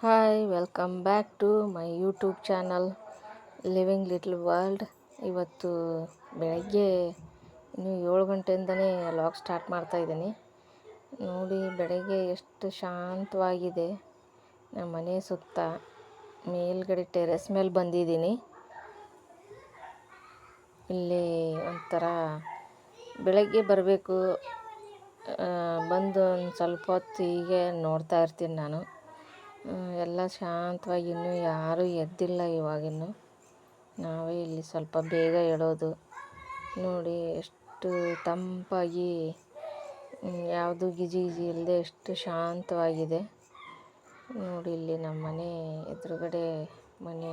Hi welcome back to my YouTube channel living little world ಇವತ್ತು ಬೆಳಗ್ಗೆ ಇನ್ನು ಏಳು ಗಂಟೆಯಿಂದನೇ ಲಾಗ್ ಸ್ಟಾರ್ಟ್ ಮಾಡ್ತಾ ಇದ್ದೀನಿ. ನೋಡಿ, ಬೆಳಗ್ಗೆ ಎಷ್ಟು ಶಾಂತವಾಗಿದೆ. ನಮ್ಮ ಮನೆ ಸುತ್ತ ಮೇಲ್ಗಡೆ ಟೆರೆಸ್ ಮೇಲೆ ಬಂದಿದ್ದೀನಿ. ಇಲ್ಲಿ ಒಂಥರ ಬೆಳಗ್ಗೆ ಬರಬೇಕು ಬಂದು ಒಂದು ಸ್ವಲ್ಪ ಹೊತ್ತು ಹೀಗೆ ನೋಡ್ತಾ ಇರ್ತೀನಿ ನಾನು. ಎಲ್ಲ ಶಾಂತವಾಗಿ ಇನ್ನೂ ಯಾರೂ ಎದ್ದಿಲ್ಲ ಇವಾಗಿನ್ನು. ನಾವೇ ಇಲ್ಲಿ ಸ್ವಲ್ಪ ಬೇಗ ಹೇಳೋದು ನೋಡಿ, ಎಷ್ಟು ತಂಪಾಗಿ ಯಾವುದು ಗಿಜಿ ಗಿಜಿ ಇಲ್ಲದೆ ಎಷ್ಟು ಶಾಂತವಾಗಿದೆ. ನೋಡಿ, ಇಲ್ಲಿ ನಮ್ಮ ಮನೆ ಎದುರುಗಡೆ ಮನೆ,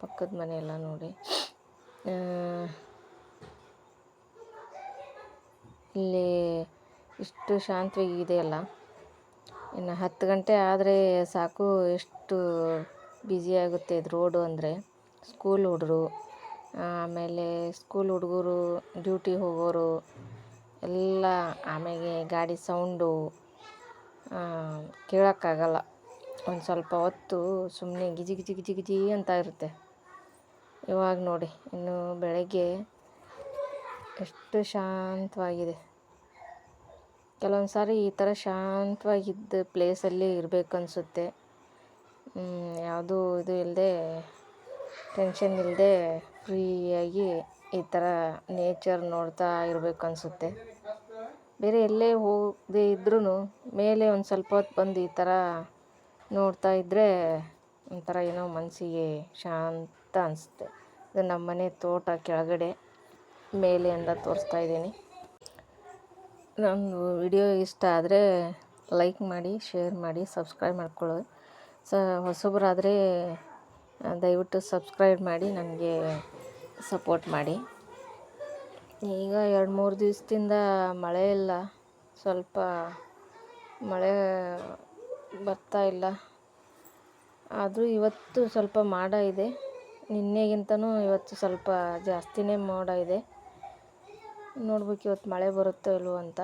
ಪಕ್ಕದ ಮನೆ ಎಲ್ಲ ನೋಡಿ. ಇಲ್ಲಿ ಇಷ್ಟು ಶಾಂತವಾಗಿ ಇದೆಯಲ್ಲ. ಇನ್ನು ಹತ್ತು ಗಂಟೆ ಆದರೆ ಸಾಕು ಎಷ್ಟು ಬ್ಯುಸಿ ಆಗುತ್ತೆ ಇದು ರೋಡು ಅಂದರೆ. ಸ್ಕೂಲ್ ಹುಡುಗರು ಆಮೇಲೆ ಸ್ಕೂಲ್ ಹುಡುಗರು ಡ್ಯೂಟಿ ಹೋಗೋರು, ಎಲ್ಲ ಆಮೇಲೆ ಗಾಡಿ ಸೌಂಡು ಕೇಳೋಕ್ಕಾಗಲ್ಲ. ಒಂದು ಸ್ವಲ್ಪ ಹೊತ್ತು ಸುಮ್ಮನೆ ಗಿಜಿ ಗಿಜಿ ಗಿಜಿ ಗಿಜಿ ಅಂತ ಇರುತ್ತೆ. ಇವಾಗ ನೋಡಿ, ಇನ್ನು ಬೆಳಗ್ಗೆ ಎಷ್ಟು ಶಾಂತವಾಗಿದೆ. ಕೆಲವೊಂದು ಸಾರಿ ಈ ಥರ ಶಾಂತವಾಗಿದ್ದ ಪ್ಲೇಸಲ್ಲಿ ಇರಬೇಕು ಅನಿಸುತ್ತೆ. ಯಾವುದೂ ಇದು ಇಲ್ಲದೆ ಟೆನ್ಷನ್ ಇಲ್ಲದೆ ಫ್ರೀಯಾಗಿ ಈ ಥರ ನೇಚರ್ ನೋಡ್ತಾ ಇರಬೇಕು ಅನಿಸುತ್ತೆ. ಬೇರೆ ಎಲ್ಲೇ ಹೋಗದೆ ಇದ್ರೂ ಮೇಲೆ ಒಂದು ಸ್ವಲ್ಪ ಹೊತ್ತು ಬಂದು ಈ ಥರ ನೋಡ್ತಾ ಇದ್ದರೆ ಒಂಥರ ಏನೋ ಮನಸ್ಸಿಗೆ ಶಾಂತ ಅನಿಸುತ್ತೆ. ಇದು ನಮ್ಮ ಮನೆ ತೋಟ ಕೆಳಗಡೆ, ಮೇಲೆಯಿಂದ ತೋರಿಸ್ತಾ ಇದ್ದೀನಿ. ನನ್ನ ವಿಡಿಯೋ ಇಷ್ಟ ಆದರೆ ಲೈಕ್ ಮಾಡಿ, ಶೇರ್ ಮಾಡಿ, ಸಬ್ಸ್ಕ್ರೈಬ್ ಮಾಡ್ಕೊಳ್ಳಿ ಸ, ಹೊಸಬರಾದರೆ ದಯವಿಟ್ಟು ಸಬ್ಸ್ಕ್ರೈಬ್ ಮಾಡಿ, ನನಗೆ ಸಪೋರ್ಟ್ ಮಾಡಿ. ಈಗ ಎರಡು ಮೂರು ದಿವಸದಿಂದ ಮಳೆ ಇಲ್ಲ. ಸ್ವಲ್ಪ ಮಳೆ ಬರ್ತಾ ಇಲ್ಲ. ಆದರೂ ಇವತ್ತು ಸ್ವಲ್ಪ ಮಾಡ ಇದೆ. ನಿನ್ನೆಗಿಂತನೂ ಇವತ್ತು ಸ್ವಲ್ಪ ಜಾಸ್ತಿನೇ ಮೋಡ ಇದೆ. ನೋಡ್ಬೇಕು ಇವತ್ತು ಮಳೆ ಬರುತ್ತೋ ಇಲ್ವೋ ಅಂತ.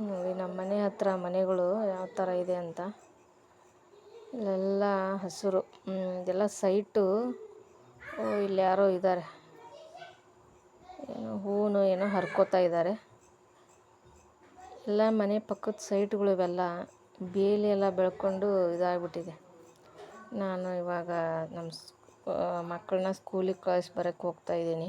ನೋಡಿ ನಮ್ಮ ಮನೆ ಹತ್ರ ಮನೆಗಳು ಯಾವ ಥರ ಇದೆ ಅಂತ. ಇಲ್ಲೆಲ್ಲ ಹಸಿರು ಇದೆಲ್ಲ ಸೈಟು. ಇಲ್ಲಿ ಯಾರೋ ಇದ್ದಾರೆ. ಏನೋ ಹೂನು ಏನೋ ಹರ್ಕೋತಾ ಇದ್ದಾರೆ. ಎಲ್ಲ ಮನೆ ಪಕ್ಕದ ಸೈಟ್ಗಳು ಇವೆಲ್ಲ ಬೇಲಿ ಎಲ್ಲ ಬೆಳ್ಕೊಂಡು ಇದಾಗ್ಬಿಟ್ಟಿದೆ. ನಾನು ಇವಾಗ ನಮ್ಮ ಮಕ್ಕಳನ್ನ ಸ್ಕೂಲಿಗೆ ಕಳಿಸಿ ಬರೋಕ್ಕೆ ಹೋಗ್ತಾಯಿದ್ದೀನಿ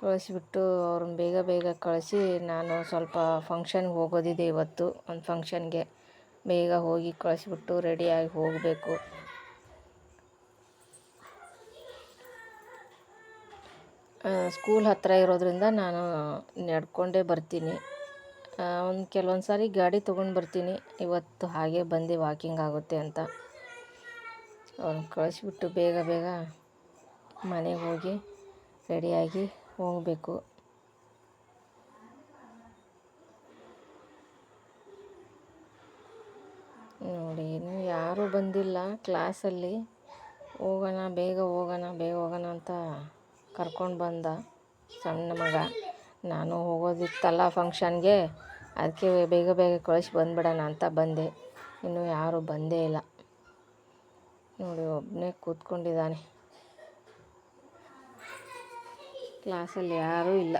ಕಳಿಸ್ಬಿಟ್ಟು ಅವ್ರನ್ನ ಬೇಗ ಬೇಗ ಕಳಿಸಿ ನಾನು ಸ್ವಲ್ಪ ಫಂಕ್ಷನ್ಗೆ ಹೋಗೋದಿದೆ ಇವತ್ತು. ಒಂದು ಫಂಕ್ಷನ್ಗೆ ಬೇಗ ಹೋಗಿ ಕಳಿಸ್ಬಿಟ್ಟು ರೆಡಿಯಾಗಿ ಹೋಗಬೇಕು. ಸ್ಕೂಲ್ ಹತ್ತಿರ ಇರೋದ್ರಿಂದ ನಾನು ನಡ್ಕೊಂಡೇ ಬರ್ತೀನಿ. ಒಂದು ಕೆಲವೊಂದು ಸಾರಿ ಗಾಡಿ ತೊಗೊಂಡು ಬರ್ತೀನಿ. ಇವತ್ತು ಹಾಗೆ ಬಂದು ವಾಕಿಂಗ್ ಆಗುತ್ತೆ ಅಂತ. ಅವ್ರನ್ನ ಕಳಿಸ್ಬಿಟ್ಟು ಬೇಗ ಬೇಗ ಮನೆಗೆ ಹೋಗಿ ರೆಡಿಯಾಗಿ ಹೋಗಬೇಕು. ನೋಡಿ, ಇನ್ನು ಯಾರೂ ಬಂದಿಲ್ಲ ಕ್ಲಾಸಲ್ಲಿ. ಹೋಗೋಣ, ಬೇಗ ಹೋಗೋಣ ಬೇಗ ಹೋಗೋಣ ಅಂತ ಕರ್ಕೊಂಡು ಬಂದ ಸಣ್ಣ ಮಗ. ನಾನು ಹೋಗೋದಿತ್ತಲ್ಲ ಫಂಕ್ಷನ್ಗೆ, ಅದಕ್ಕೆ ಬೇಗ ಬೇಗ ಕಳಿಸಿ ಬಂದುಬಿಡೋಣ ಅಂತ ಬಂದೆ. ಇನ್ನೂ ಯಾರೂ ಬಂದೇ ಇಲ್ಲ. ನೋಡಿ ಒಬ್ಬನೇ ಕೂತ್ಕೊಂಡಿದ್ದಾನೆ. ಕ್ಲಾಸಲ್ಲಿ ಯಾರೂ ಇಲ್ಲ.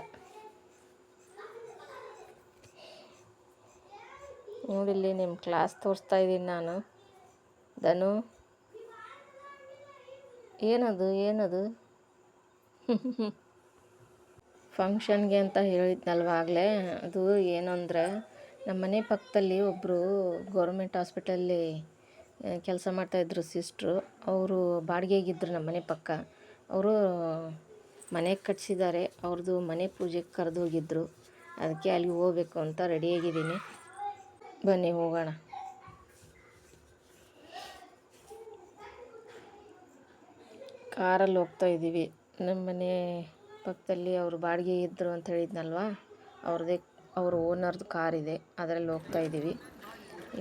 ನೋಡಿಲ್ಲಿ ನಿಮ್ಮ ಕ್ಲಾಸ್ ತೋರಿಸ್ತಾ ಇದ್ದೀನಿ ನಾನು. ಧನು. ಏನದು ಏನದು? ಫಂಕ್ಷನ್ಗೆ ಅಂತ ಹೇಳಿದ್ನಲ್ವಾಗಲೇ ಅದು ಏನು ಅಂದರೆ ನಮ್ಮ ಮನೆ ಪಕ್ಕದಲ್ಲಿ ಒಬ್ಬರು ಗೌರ್ಮೆಂಟ್ ಹಾಸ್ಪಿಟಲ್ಲಿ ಕೆಲಸ ಮಾಡ್ತಾಯಿದ್ರು ಸಿಸ್ಟ್ರು. ಅವರು ಬಾಡಿಗೆಗಿದ್ದರು ನಮ್ಮ ಮನೆ ಪಕ್ಕ. ಅವರು ಮನೆ ಕಟ್ಸಿದ್ದಾರೆ. ಅವ್ರದ್ದು ಮನೆ ಪೂಜೆಗೆ ಕರೆದು ಹೋಗಿದ್ರು ಅದಕ್ಕೆ ಅಲ್ಲಿಗೆ ಹೋಗ್ಬೇಕು ಅಂತ ರೆಡಿಯಾಗಿದ್ದೀನಿ ಬನ್ನಿ, ಹೋಗೋಣ. ಕಾರಲ್ಲಿ ಹೋಗ್ತಾ ಇದ್ದೀವಿ. ನಮ್ಮ ಮನೆ ಪಕ್ಕದಲ್ಲಿ ಅವರು ಬಾಡಿಗೆ ಇದ್ದರು ಅಂತ ಹೇಳಿದ್ನಲ್ವಾ? ಅವ್ರದ್ದೇ ಅವ್ರ ಓನರ್ದು ಕಾರ್ ಇದೆ. ಅದರಲ್ಲಿ ಹೋಗ್ತಾ ಇದ್ದೀವಿ.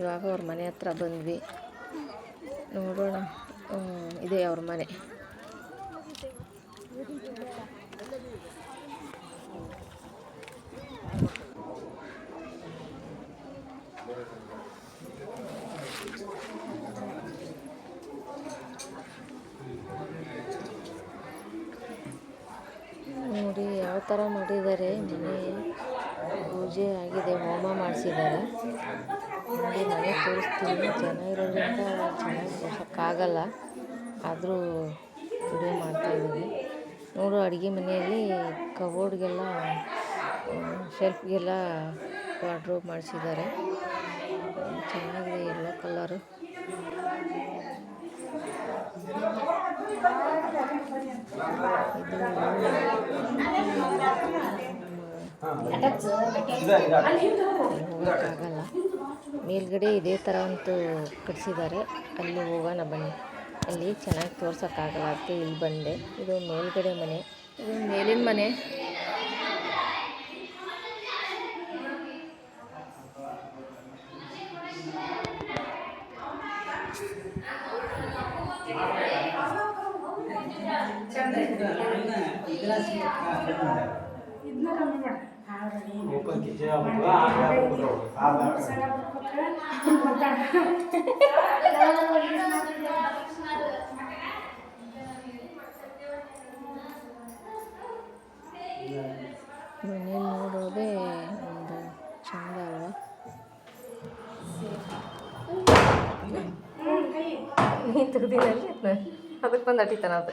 ಇವಾಗ ಅವ್ರ ಮನೆ ಹತ್ರ ಬಂದ್ವಿ. ನೋಡೋಣ. ಇದೆ ಅವ್ರ ಮನೆ ಯಾವ ಥರ ಮಾಡಿದ್ದಾರೆ. ಮನೆ ಪೂಜೆ ಆಗಿದೆ, ಹೋಮ ಮಾಡಿಸಿದ್ದಾರೆ. ನೋಡಿ, ಮನೆ ತೋರಿಸ್ತೀನಿ. ಜನ ಇರೋದ್ರಿಂದ ಚೆನ್ನಾಗಿ ತೋರ್ಸೋಕ್ಕಾಗಲ್ಲ. ಆದರೂ ವಿಡಿಯೋ ಮಾಡ್ತಾಯಿದ್ದೀನಿ ನೋಡು, ಅಡುಗೆ ಮನೆಯಲ್ಲಿ ಕಬೋರ್ಡ್ಗೆಲ್ಲ, ಶೆಲ್ಫ್ಗೆಲ್ಲ ವಾರ್ಡ್ರೋಬ್ ಮಾಡಿಸಿದ್ದಾರೆ. ಚೆನ್ನಾಗಿದೆ, ಎಲ್ಲೋ ಕಲರು. ಹೋಗೋಕ್ಕಾಗಲ್ಲ ಮೇಲ್ಗಡೆ ಇದೇ ಥರ ಅಂತೂ ಕಟ್ಸಿದ್ದಾರೆ. ಅಲ್ಲಿ ಹೋಗೋಣ ಬನ್ನಿ. ಅಲ್ಲಿ ಚೆನ್ನಾಗಿ ತೋರ್ಸೋಕ್ಕಾಗಲ್ಲ ಅದಕ್ಕೆ ಇಲ್ಲಿ ಬಂದೆ. ಇದು ಮೇಲ್ಗಡೆ ಮನೆ. ಇದು ಮೇಲಿನ ಮನೆ. ಆಗ್ಬಿಟ್ಟು ಆ ಮನೆ ನೋಡೋದೇ ಒಂದು ಚಂದ ಅಲ್ವಾ? ನೀನು ತೆಗ್ದಿನಲ್ಲಿ ಅದಕ್ಕೆ ಬಂದು ಅಟಿತಾನ ಅದು.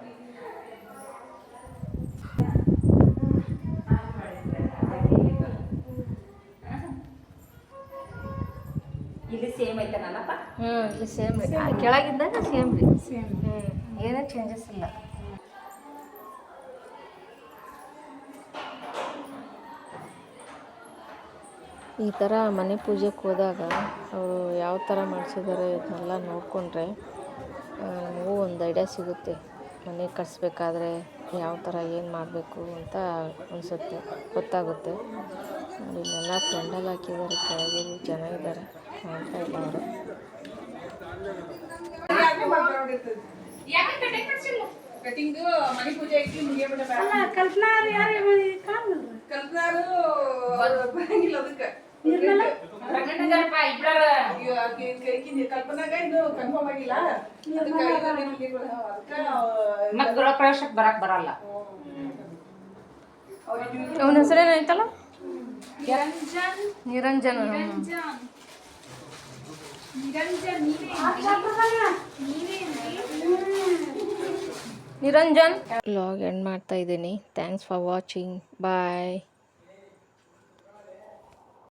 ಹ್ಞೂ ಇಲ್ಲಿ ಸೇಮ್ ರೀ. ಕೆಳಗಿದ್ದಾಗ ಸೇಮ್ ರೀ. ಸೇಮ್ ಹ್ಞೂ ಏನೂ ಚೇಂಜಸ್ ಇಲ್ಲ. ಈ ಥರ ಮನೆ ಪೂಜೆಗೆ ಹೋದಾಗ ಅವರು ಯಾವ ಥರ ಮಾಡಿಸಿದ್ದಾರೆ ಇದನ್ನೆಲ್ಲ ನೋಡಿಕೊಂಡ್ರೆ ನಮಗೂ ಒಂದು ಐಡಿಯಾ ಸಿಗುತ್ತೆ. ಮನೆ ಕಟ್ಸ್ಬೇಕಾದ್ರೆ ಯಾವ ಥರ ಏನು ಮಾಡಬೇಕು ಅಂತ ಅನಿಸುತ್ತೆ ಗೊತ್ತಾಗುತ್ತೆ. ಇಲ್ಲೆಲ್ಲ ಪೆಂಡಲ್ ಹಾಕಿದ್ದಾರೆ ಕೆಳಗೆ ಚೆನ್ನಾಗಿದ್ದಾರೆ ಮಾಡ್ತಾ ಇಲ್ಲ ಅವರು. ಕಟಿಂಗ್ ಮನೆ ಪೂಜೆ ಐತಿ ಮುಗಿಯಬಿಡ ಅಲ್ಲ ಯಾರು ಕಾಲ್ ಕಲ್ಪನಾರು ಬರಂಗಿಲ್ಲ ಅದಕ್ಕ. ಮತ್ ಗೃಹ ಬರಕ್ ಬರಲ್ಲ. ಅವನ ಹೆಸರೇನಾಯ್ತಲ್ಲ ನಿರಂಜನ್. ನಿರಂಜನ್. ಲಾಗ್ ಎಂಡ್ ಮಾಡ್ತಾ ಇದ್ದೀನಿ. Thanks for watching bye